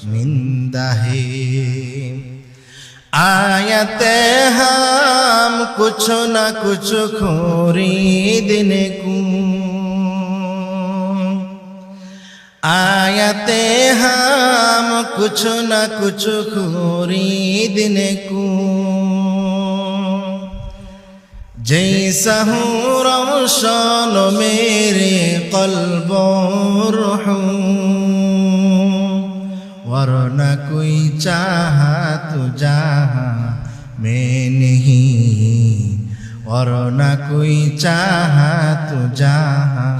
शर्मिंदा है आयते हम कुछ न कुछ खरीदने को आयते हम कुछ न कुछ खरीदने को जैसा हूँ रोशन मेरे कल्ब वरना कोई चाहा तो जहाँ मैं नहीं वरना कोई चाहा तो जहाँ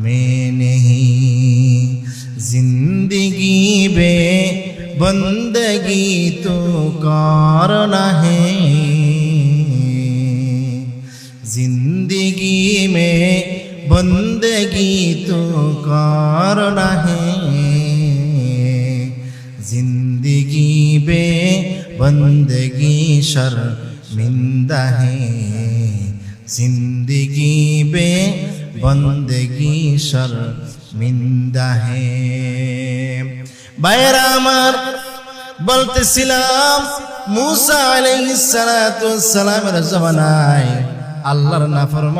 मैं नहीं जिंदगी बे बंदगी तो करना है जिंदगी में बंदगी तो करना है জিন্দগি বে বন্দগি শর্মিন্দা হে জিন্দগি বে বন্দগি শর্মিন্দা হে বাইরা আমার বলতেছিলাম মুসা আলাইহিস সালাতু সালামের জমানায় আল্লাহর নাফরমান